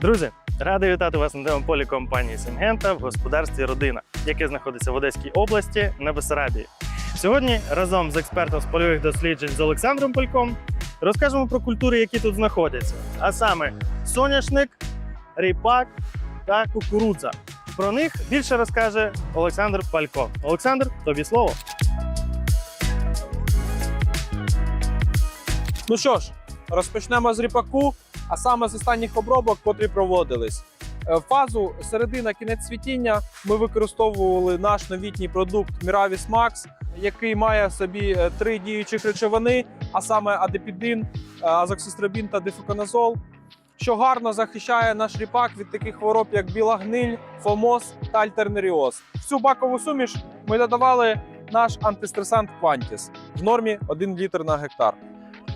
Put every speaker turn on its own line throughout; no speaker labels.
Друзі, радий вітати вас на демополі компанії Сингента в господарстві Родина, яке знаходиться в Одеській області на Бесарабії. Сьогодні разом з експертом з польових досліджень з Олександром Польком розкажемо про культури, які тут знаходяться, а саме соняшник, ріпак та кукурудза. Про них більше розкаже Олександр Палько. Олександр, тобі слово.
Ну що ж, розпочнемо з ріпаку, а саме з останніх обробок, котрі проводились. Е, Фазу середина кінець цвітіння ми використовували наш новітній продукт Miravis Max, який має собі е, три діючих речовини, а саме адепідин, е, азоксистробін та дифуконазол, що гарно захищає наш ріпак від таких хвороб, як біла гниль, фомоз та альтернеріоз. В цю бакову суміш ми додавали наш антистресант Quantis в нормі 1 літр на гектар.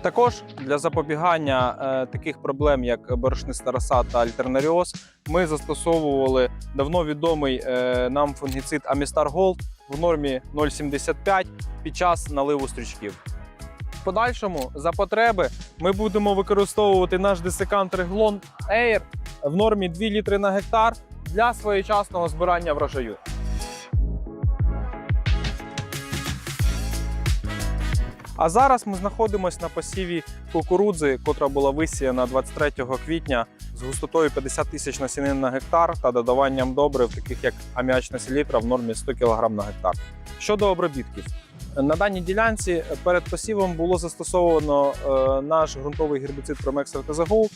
Також для запобігання е, таких проблем, як борошниста роса та альтернаріоз, ми застосовували давно відомий е, нам фунгіцид Amistar Gold в нормі 0,75 під час наливу стрічків. В подальшому за потреби ми будемо використовувати наш десикант Реглон Air в нормі 2 літри на гектар для своєчасного збирання врожаю. А зараз ми знаходимося на посіві кукурудзи, котра була висіяна 23 квітня з густотою 50 тисяч насінин на гектар та додаванням добрив, таких як аміачна селітра в нормі 100 кг на гектар. Щодо обробітків, на даній ділянці перед посівом було застосовано е, наш ґрунтовий гербіцид Gold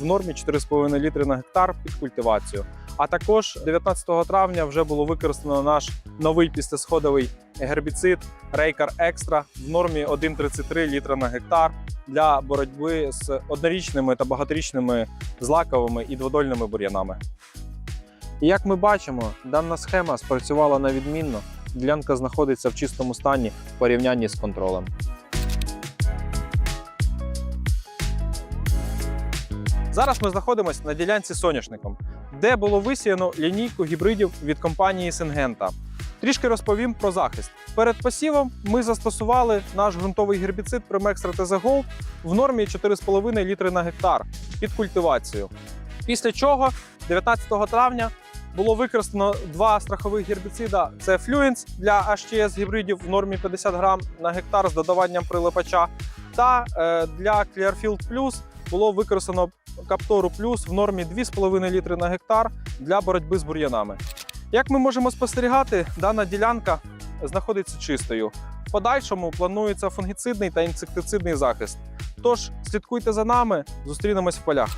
в нормі 4,5 літри на гектар під культивацію. А також 19 травня вже було використано наш новий пістесходовий гербіцид Рейкар Екстра в нормі 1,33 літра на гектар для боротьби з однорічними та багаторічними злаковими і дводольними бур'янами. І як ми бачимо, дана схема спрацювала на відмінно. Ділянка знаходиться в чистому стані в порівнянні з контролем. Зараз ми знаходимося на ділянці соняшником, де було висіяно лінійку гібридів від компанії Сингента. Трішки розповім про захист. Перед посівом ми застосували наш ґрунтовий гербіцид RTZ Gold в нормі 4,5 літри на гектар під культивацію. Після чого 19 травня було використано два страхових гербіцида: це Fluence для HTS гібридів в нормі 50 грам на гектар з додаванням прилипача, та е, для Clearfield Plus було використано Каптору Плюс в нормі 2,5 літри на гектар для боротьби з бур'янами. Як ми можемо спостерігати, дана ділянка знаходиться чистою. В подальшому планується фунгіцидний та інсектицидний захист. Тож слідкуйте за нами, зустрінемось в полях.